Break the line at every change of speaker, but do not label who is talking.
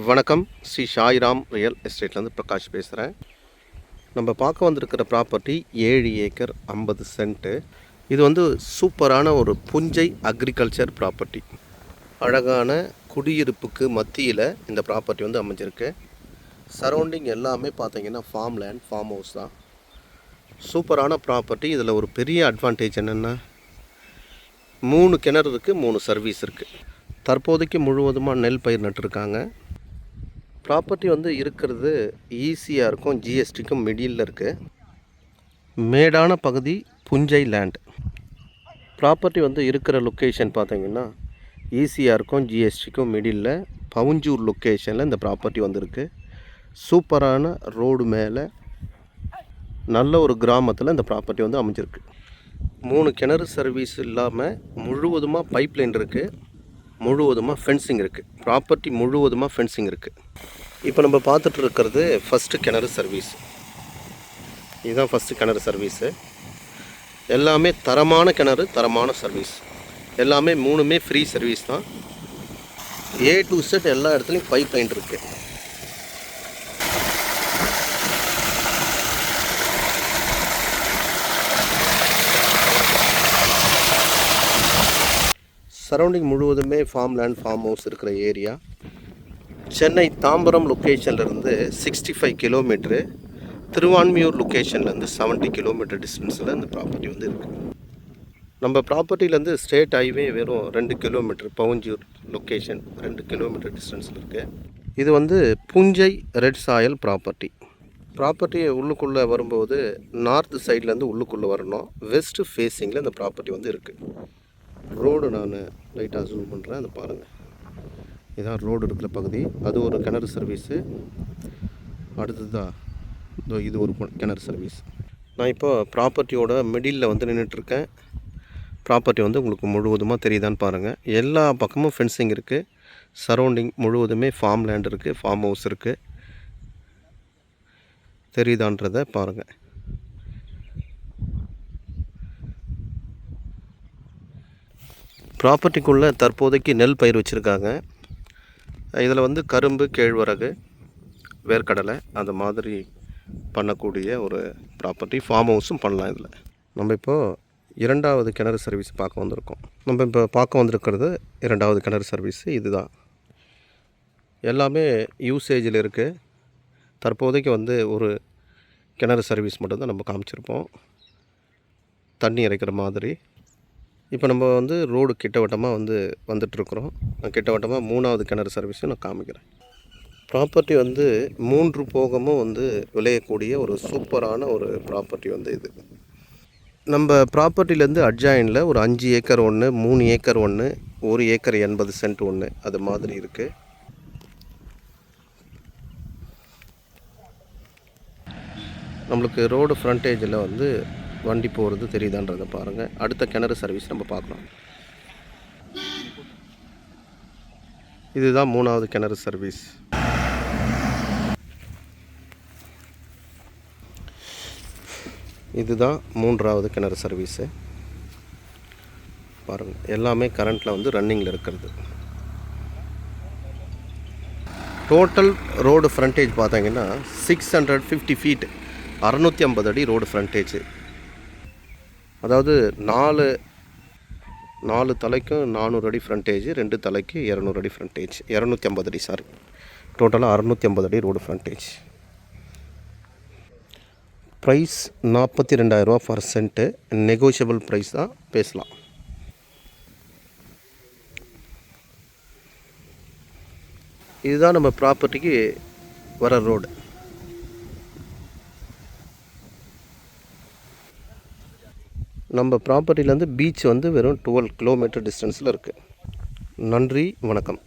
வணக்கம். ஸ்ரீ ஷாய்ராம் ரியல் எஸ்டேட்லேருந்து பிரகாஷ் பேசுகிறேன் நம்ம பார்க்க வந்திருக்கிற ப்ராப்பர்ட்டி ஏழு ஏக்கர் ஐம்பது சென்ட்டு. இது வந்து சூப்பரான ஒரு புஞ்சை அக்ரிகல்ச்சர் ப்ராப்பர்ட்டி. அழகான குடியிருப்புக்கு மத்தியில் இந்த ப்ராப்பர்ட்டி வந்து அமைஞ்சிருக்கு. சரௌண்டிங் எல்லாமே பார்த்தீங்கன்னா ஃபார்ம் லேண்ட் ஃபார்ம் ஹவுஸ் தான். சூப்பரான ப்ராப்பர்ட்டி. இதில் ஒரு பெரிய அட்வான்டேஜ் என்னென்னா மூணு கிணறு இருக்குது மூணு சர்வீஸ் இருக்குது தற்போதைக்கு முழுவதுமாக நெல் பயிர் நட்டுருக்காங்க. ப்ராப்பர்ட்டி வந்து இருக்கிறது ஈஸியாக இருக்கும் ஜிஎஸ்டிக்கும் மிடியில் இருக்குது மேடான பகுதி புஞ்சை லேண்ட் ப்ராப்பர்ட்டி வந்து இருக்கிற லொக்கேஷன் பார்த்தீங்கன்னா ஈஸியாக இருக்கும் ஜிஎஸ்டிக்கும் மிடில் பவுஞ்சூர் லொக்கேஷனில் இந்த ப்ராப்பர்ட்டி வந்திருக்கு. சூப்பரான ரோடு மேலே நல்ல ஒரு கிராமத்தில் இந்த ப்ராப்பர்ட்டி வந்து அமைஞ்சிருக்கு. மூணு கிணறு சர்வீஸ் இல்லாமல் முழுவதுமாக பைப் லைன் இருக்குது முழுவதுமாக ஃபென்சிங் இருக்குது ப்ராப்பர்ட்டி முழுவதுமாக ஃபென்சிங் இருக்குது இப்போ நம்ம பார்த்துட்டு இருக்கிறது ஃபஸ்ட்டு கிணறு சர்வீஸ் இதுதான் ஃபஸ்ட்டு கிணறு சர்வீஸு எல்லாமே தரமான கிணறு தரமான சர்வீஸ் எல்லாமே மூணுமே ஃப்ரீ சர்வீஸ் தான். ஏ டு செட் எல்லா இடத்துலையும் பைப் லைன் இருக்குது சரௌண்டிங் முழுவதுமே ஃபார்ம் லேண்ட் ஃபார்ம் ஹவுஸ் இருக்கிற ஏரியா சென்னை தாம்பரம் லொக்கேஷன்லேருந்து சிக்ஸ்டி ஃபைவ் கிலோமீட்ரு திருவான்மியூர் லொக்கேஷன்லேருந்து செவன்ட்டி கிலோமீட்டர் டிஸ்டன்ஸில் இந்த ப்ராப்பர்ட்டி வந்து இருக்குது நம்ம ப்ராப்பர்ட்டிலேருந்து ஸ்டேட் ஹைவே வெறும் ரெண்டு கிலோமீட்டர் பவுஞ்சூர் லொக்கேஷன் ரெண்டு கிலோமீட்டர் டிஸ்டன்ஸில் இருக்குது இது வந்து புஞ்சை ரெட் சாயல் ப்ராப்பர்ட்டி ப்ராப்பர்ட்டி உள்ளுக்குள்ளே வரும்போது நார்த் சைட்லேருந்து உள்ளுக்குள்ளே வரணும். வெஸ்ட்டு ஃபேஸிங்கில் இந்த ப்ராப்பர்ட்டி வந்து இருக்குது ரோடு நான் லைட்டாக ஜூம் பண்ணுறேன் அதை பாருங்கள் இதான் ரோடு இருக்கிற பகுதி. அது ஒரு கிணறு சர்வீஸு அடுத்ததாக இதோ இது ஒரு கிணறு சர்வீஸ் நான் இப்போ ப்ராப்பர்ட்டியோட மிடில் வந்து நின்றுட்டுருக்கேன் ப்ராப்பர்ட்டி வந்து உங்களுக்கு முழுவதுமாக தெரியுதான்னு பாருங்கள் எல்லா பக்கமும் ஃபென்சிங் இருக்குது சரௌண்டிங் முழுவதுமே ஃபார்ம் லேண்ட் இருக்குது ஃபார்ம் ஹவுஸ் இருக்குது தெரியுதான்றதை பாருங்கள் ப்ராப்பர்ட்டிக்குள்ளே தற்போதைக்கு நெல் பயிர் வச்சுருக்காங்க. இதில் வந்து கரும்பு கேழ்வரகு வேர்க்கடலை அந்த மாதிரி பண்ணக்கூடிய ஒரு ப்ராப்பர்ட்டி ஃபார்ம் ஹவுஸும் பண்ணலாம் இதில். நம்ம இப்போது இரண்டாவது கிணறு சர்வீஸ் பார்க்க வந்திருக்கோம். நம்ம இப்போ பார்க்க வந்திருக்கிறது இரண்டாவது கிணறு சர்வீஸ் இதுதான். எல்லாமே யூசேஜில் இருக்குது தற்போதைக்கு வந்து ஒரு கிணறு சர்வீஸ் மட்டும்தான் நம்ம காமிச்சிருப்போம். தண்ணி இறைக்கிற மாதிரி இப்போ நம்ம வந்து ரோடு கிட்டவட்டமாக வந்து வந்துட்டுருக்குறோம். கிட்டவட்டமாக மூணாவது கிணறு சர்வீஸும் நான் காமிக்கிறேன். ப்ராப்பர்ட்டி வந்து மூன்று போகமும் வந்து விளையக்கூடிய ஒரு சூப்பரான ஒரு ப்ராப்பர்ட்டி வந்து இது. நம்ம ப்ராப்பர்ட்டிலேருந்து அட்ஜாயினில் ஒரு அஞ்சு ஏக்கர் ஒன்று மூணு ஏக்கர் ஒன்று ஒரு ஏக்கர் எண்பது சென்ட் ஒன்று அது மாதிரி இருக்குது நம்மளுக்கு ரோடு ஃப்ரண்டேஜில் வந்து வண்டி போகிறது தெரியுதான்றதை பாருங்கள் அடுத்த கிணறு சர்வீஸ் நம்ம பார்க்கலாம் இதுதான் மூணாவது கிணறு சர்வீஸ் இதுதான் மூன்றாவது கிணறு சர்வீஸு பாருங்கள் எல்லாமே கரண்ட்டில் வந்து ரன்னிங்கில் இருக்கிறது. டோட்டல் ரோடு ஃப்ரண்டேஜ் பார்த்தீங்கன்னா சிக்ஸ் ஹண்ட்ரட் ஃபிஃப்டி ஃபீட் அறநூற்றி ஐம்பது அடி ரோடு ஃப்ரண்டேஜ் அதாவது நாலு நாலு தலைக்கும் நானூறு அடி ஃப்ரண்டேஜ் ரெண்டு தலைக்கு இரநூறு அடி ஃப்ரண்டேஜ் இரநூத்தி ஐம்பது அடி சாரி டோட்டலாக அறநூற்றி ஐம்பது அடி ரோடு ஃப்ரண்டேஜ் ப்ரைஸ் நாற்பத்தி ரெண்டாயிரரூவா பர் சென்ட்டு நெகோஷியபிள் ப்ரைஸ் தான் பேசலாம். இதுதான் நம்ம ப்ராப்பர்ட்டிக்கு வர ரோடு நம்ம ப்ராப்பர்ட்டிலேருந்து பீச் வந்து வெறும் டுவெல் கிலோமீட்டர் டிஸ்டன்ஸில் இருக்குது நன்றி வணக்கம்.